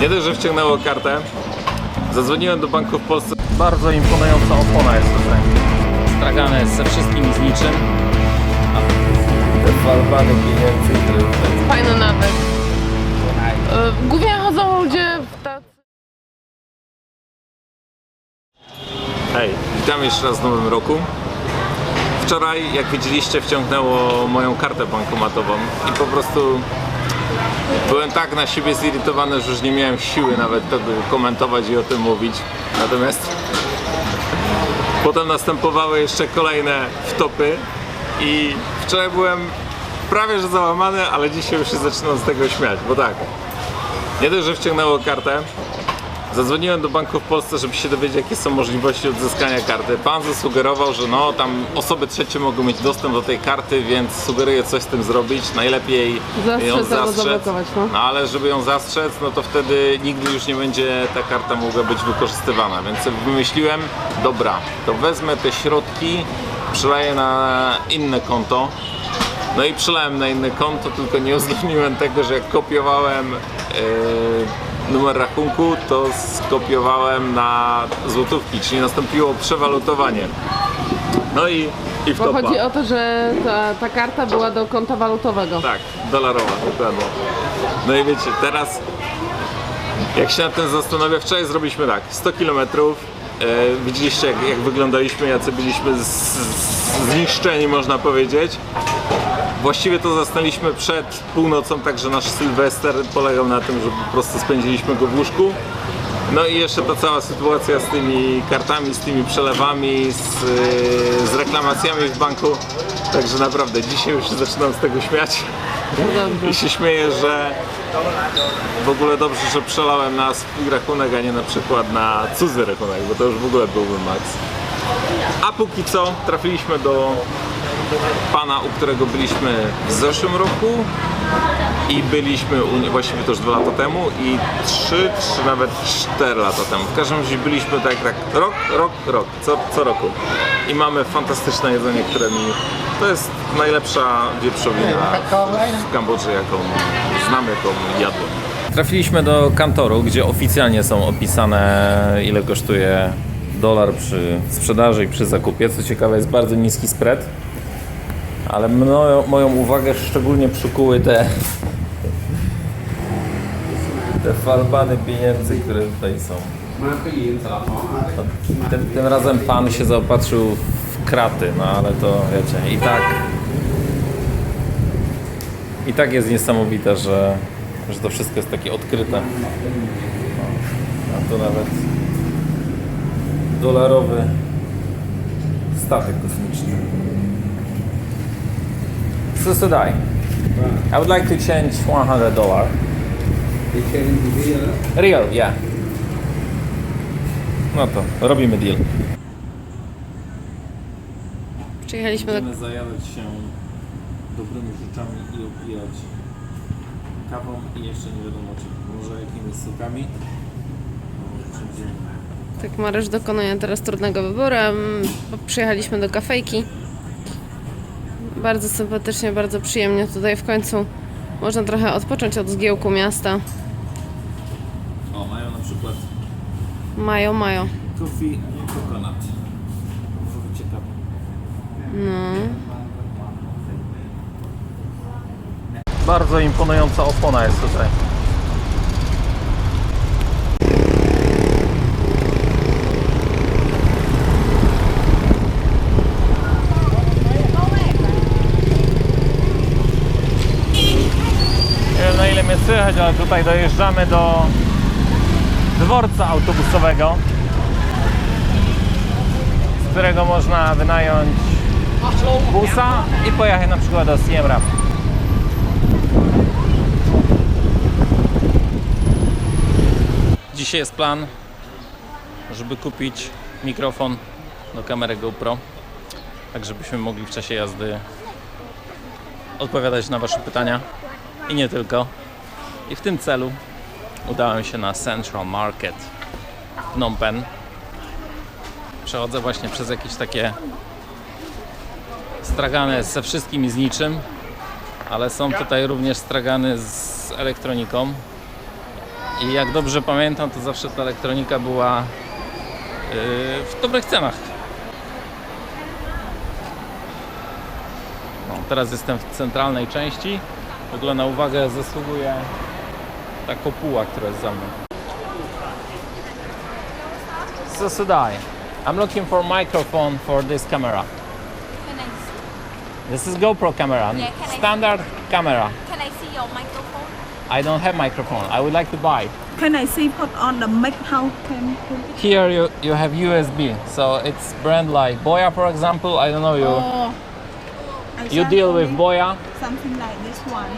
Nie dość, że wciągnęło kartę, zadzwoniłem do banku w Polsce. Bardzo imponująca opona jest tutaj. stragane ze wszystkim i z niczym. Te falbany pieniędzy, które tutaj... Fajny nawyk. Y, Głównie chodzą ludzie w tacy... Hej, witam jeszcze raz w nowym roku. Wczoraj, jak widzieliście, wciągnęło moją kartę bankomatową i po prostu byłem tak na siebie zirytowany, że już nie miałem siły nawet tego komentować i o tym mówić. Natomiast potem następowały jeszcze kolejne wtopy i wczoraj byłem prawie że załamany, ale dzisiaj już się zaczynam z tego śmiać, bo tak, nie dość, że wciągnęło kartę, Zadzwoniłem do banku w Polsce, żeby się dowiedzieć, jakie są możliwości odzyskania karty. Pan zasugerował, że no tam osoby trzecie mogą mieć dostęp do tej karty, więc sugeruję coś z tym zrobić. Najlepiej Zastrzec ją albo zastrzec. zablokować, no. no ale żeby ją zastrzec, no to wtedy nigdy już nie będzie ta karta mogła być wykorzystywana. Więc sobie wymyśliłem, dobra, to wezmę te środki, przeleję na inne konto. No i przelałem na inne konto, tylko nie uwzględniłem tego, że jak kopiowałem e, numer rachunku, to skopiowałem na złotówki, czyli nastąpiło przewalutowanie. No i, i Bo wtopa. chodzi o to, że ta, ta karta była do konta walutowego. Tak, dolarowa, dokładnie. No i wiecie, teraz jak się nad tym zastanowię, wczoraj zrobiliśmy tak, 100 km. E, widzieliście jak, jak wyglądaliśmy, jacy byliśmy z, z, zniszczeni można powiedzieć. Właściwie to zasnęliśmy przed północą, także nasz Sylwester polegał na tym, że po prostu spędziliśmy go w łóżku. No i jeszcze ta cała sytuacja z tymi kartami, z tymi przelewami, z, z reklamacjami w banku. Także naprawdę dzisiaj już się zaczynam z tego śmiać. I się śmieję, że w ogóle dobrze, że przelałem na swój rachunek, a nie na przykład na cudzy rachunek, bo to już w ogóle byłby maks. A póki co trafiliśmy do pana, u którego byliśmy w zeszłym roku i byliśmy u właściwie to już dwa lata temu i trzy, czy nawet cztery lata temu. W każdym razie byliśmy tak, tak rok, rok, rok, co, co roku. I mamy fantastyczne jedzenie, które mi... To jest najlepsza wieprzowina w Kambodży, jaką znam, jaką jadłem. Trafiliśmy do kantoru, gdzie oficjalnie są opisane ile kosztuje dolar przy sprzedaży i przy zakupie. Co ciekawe jest bardzo niski spread. Ale moją, moją uwagę szczególnie przykuły te te falbany pieniędzy, które tutaj są. Tym, tym razem pan się zaopatrzył w kraty, no ale to wiecie, i tak i tak jest niesamowite, że, że to wszystko jest takie odkryte. No, a to nawet dolarowy statek kosmiczny. So Sudai, I would like to change 100 dollar. Real, yeah. No to robimy deal. Przyjechaliśmy do... Będziemy zajawiać się dobrymi rzeczami i opijać kawą i jeszcze nie wiadomo czym. Może jakimiś sokami. Może czymś Tak, Marysz dokonuje teraz trudnego wyboru. Przyjechaliśmy do kafejki. Bardzo sympatycznie, bardzo przyjemnie tutaj w końcu. Można trochę odpocząć od zgiełku miasta. O, mają na przykład Mają, mają. coffee and coconut. Może być ciekawe. No. Bardzo imponująca opona jest tutaj. Nie wiem słychać, ale tutaj dojeżdżamy do dworca autobusowego, z którego można wynająć busa i pojechać na przykład do Siem. Dzisiaj jest plan, żeby kupić mikrofon do kamery GoPro, tak żebyśmy mogli w czasie jazdy odpowiadać na Wasze pytania i nie tylko. I w tym celu udałem się na Central Market Phnom Penh. Przechodzę właśnie przez jakieś takie stragany ze wszystkim i z niczym, ale są tutaj również stragany z elektroniką. I jak dobrze pamiętam, to zawsze ta elektronika była yy, w dobrych cenach. No, teraz jestem w centralnej części. W ogóle na uwagę zasługuje ta kopuła, która jest za mną. So Sudai, I'm looking for microphone for this camera. Can I, This is GoPro camera, Yeah, can I- standard camera. can I see your microphone? I don't have microphone. I would like to buy. Can I see put on the mic? How can can Here you, you have USB, so it's brand like Boya, for example. I don't know you. Oh, I You deal with Boya. something like this one.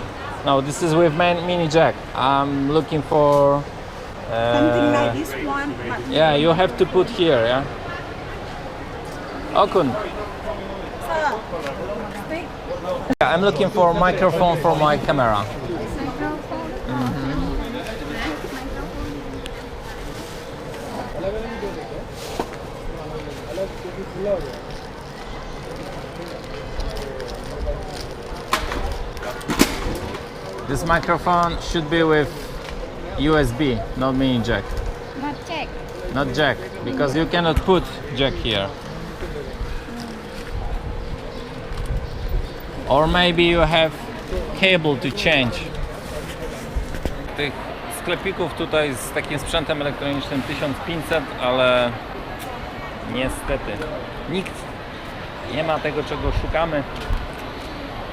No, this is with man, mini jack. I'm looking for. Something like Uh, this one. Yeah, you have to put here. Yeah. Okun. Sir. Yeah, I'm looking for microphone for my camera. This microphone should be with USB, not mini jack. Not check. Not jack, because you cannot put jack here. Or maybe you have cable to change. Tych sklepików tutaj z takim sprzętem elektronicznym 1500, ale niestety nikt nie ma tego, czego szukamy,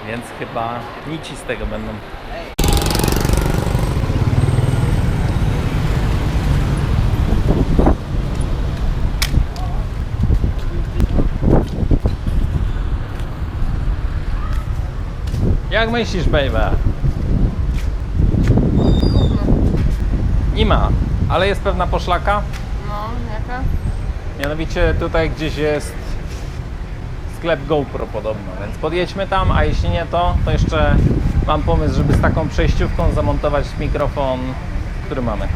więc chyba nici z tego będą. Jak myślisz, baby? Nie ma, ale jest pewna poszlaka. No, jaka? Mianowicie tutaj gdzieś jest sklep GoPro podobno, więc podjedźmy tam, a jeśli nie to, to jeszcze mam pomysł, żeby z taką przejściówką zamontować mikrofon, który mamy.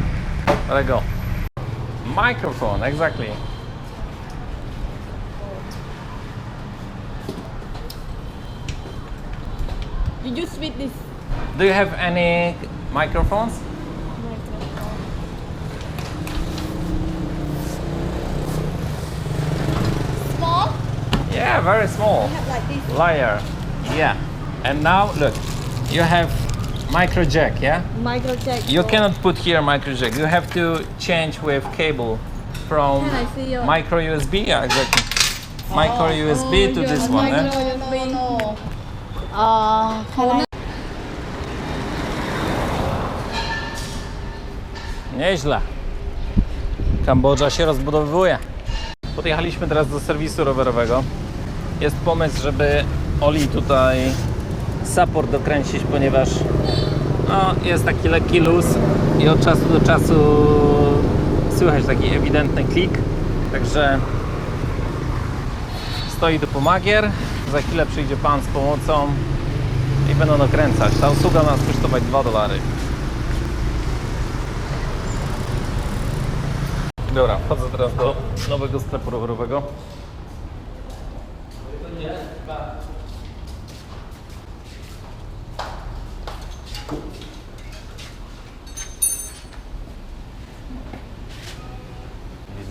Let go. Microphone, exactly. You use with this. Do you have any microphones? Yeah, very small. Like. Liar. Yeah. And now look, you have micro jack, yeah? Micro jack. You cannot put here micro jack. You have to change with cable from Can I see your- micro USB. Yeah, exactly. Micro USB to this one. eh? No, no. Uh, I? Nieźle. Kambodża się rozbudowywuje. Podjechaliśmy teraz do serwisu rowerowego. Jest pomysł, żeby Oli tutaj support dokręcić, ponieważ no, jest taki lekki luz i od czasu do czasu słychać taki ewidentny klik. Także stoi tu pomagier. Za chwilę przyjdzie pan z pomocą i będą dokręcać. Ta usługa nas kosztować 2 dolary. Dobra, wchodzę teraz do nowego sklepu rowerowego.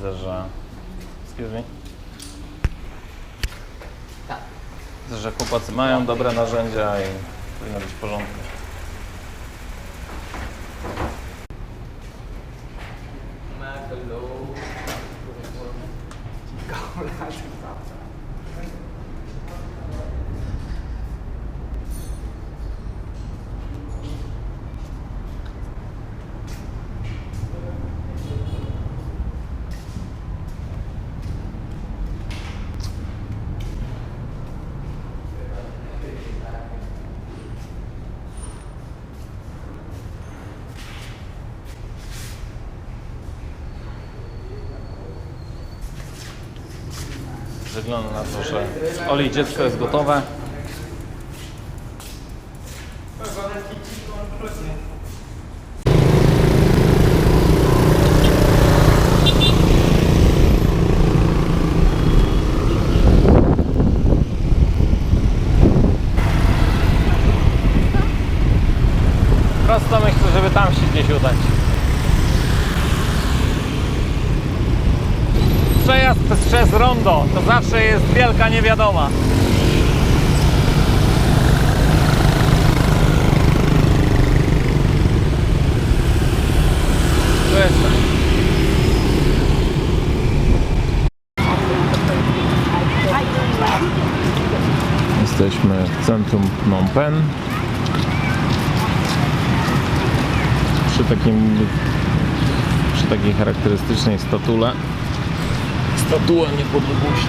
Widzę, że... Excuse me. Widzę, że chłopacy mają dobre narzędzia i powinno być w porządku. Wygląda na to, że Oli dziecko jest gotowe. Prosto myślę, żeby tam się gdzieś udać. Przez rondo. To zawsze jest wielka niewiadoma. Tu jest. Jesteśmy w centrum Phnom Penh. Przy takim przy takiej charakterystycznej statule. Statua niepodległości.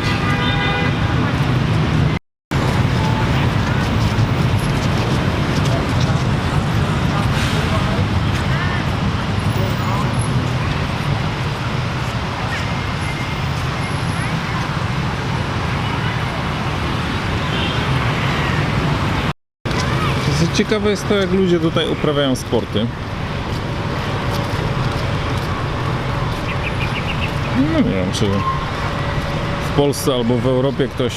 Ciekawe jest to, jak ludzie tutaj uprawiają sporty. No nie wiem, czy w Polsce albo w Europie ktoś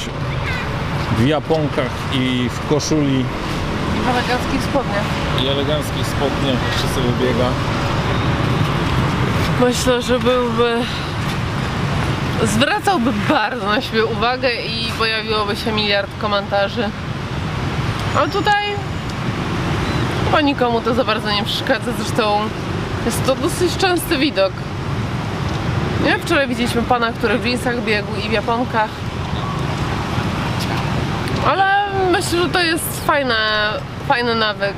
w japonkach i w koszuli W eleganckich spodniach. i eleganckich spodniach jeszcze sobie biega. Myślę, że byłby... Zwracałby bardzo na siebie uwagę i pojawiłoby się miliard komentarzy. A tutaj chyba nikomu to za bardzo nie przeszkadza, zresztą jest to dosyć częsty widok. Nie? Wczoraj widzieliśmy pana, który w jeansach biegł i w japonkach. Ale myślę, że to jest fajne, fajny nawyk.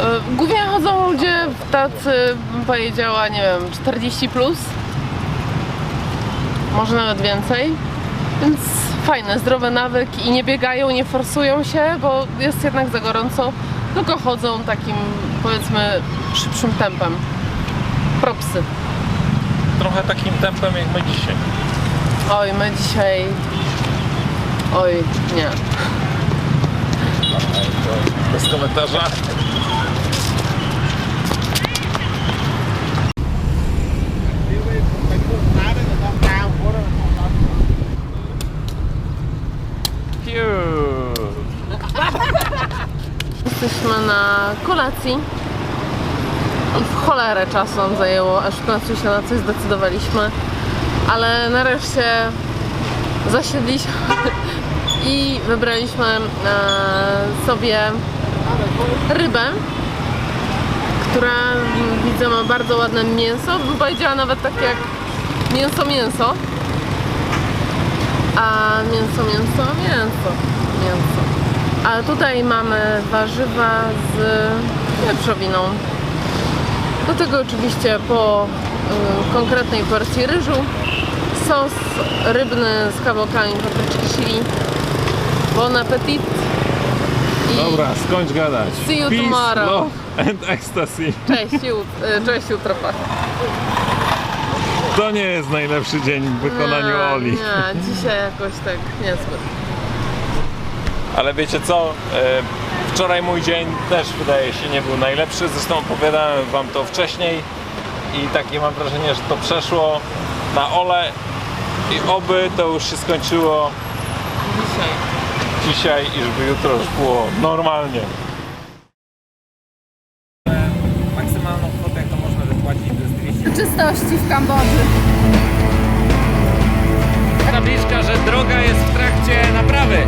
E, Głównie chodzą ludzie tacy, bym powiedziała, nie wiem, 40 plus. Może nawet więcej. Więc fajne, zdrowy nawyk i nie biegają, nie forsują się, bo jest jednak za gorąco. Tylko chodzą takim, powiedzmy, szybszym tempem. Propsy. Trochę takim tempem jak my dzisiaj. Oj, my dzisiaj... Oj, nie. Bez komentarza. Jesteśmy na kolacji i w cholerę czasu nam zajęło, aż w końcu się na coś zdecydowaliśmy. Ale nareszcie zasiedliśmy i wybraliśmy e, sobie rybę, która widzę ma bardzo ładne mięso, bym powiedziała nawet takie jak mięso mięso. A mięso, mięso, mięso, mięso. A tutaj mamy warzywa z wieprzowiną. Do tego oczywiście po y, konkretnej porcji ryżu, sos rybny z kawałkami papryczki chili, bon appetit i Dobra, skończ gadać. See you Peace, tomorrow. love and ecstasy. cześć, jut- y, cześć jutro. pa. To nie jest najlepszy dzień w wykonaniu nie, Oli. Nie, dzisiaj jakoś tak niezbyt. Ale wiecie co? Wczoraj mój dzień też wydaje się nie był najlepszy. Zresztą opowiadałem wam to wcześniej i takie mam wrażenie, że to przeszło na Ole i oby to już się skończyło Dzisiaj. dzisiaj i żeby jutro już było normalnie. Maksymalną kwotę, jaką można wypłacić, to jest 200 Czystości w Kambodży. Tabliczka, że droga jest w trakcie naprawy.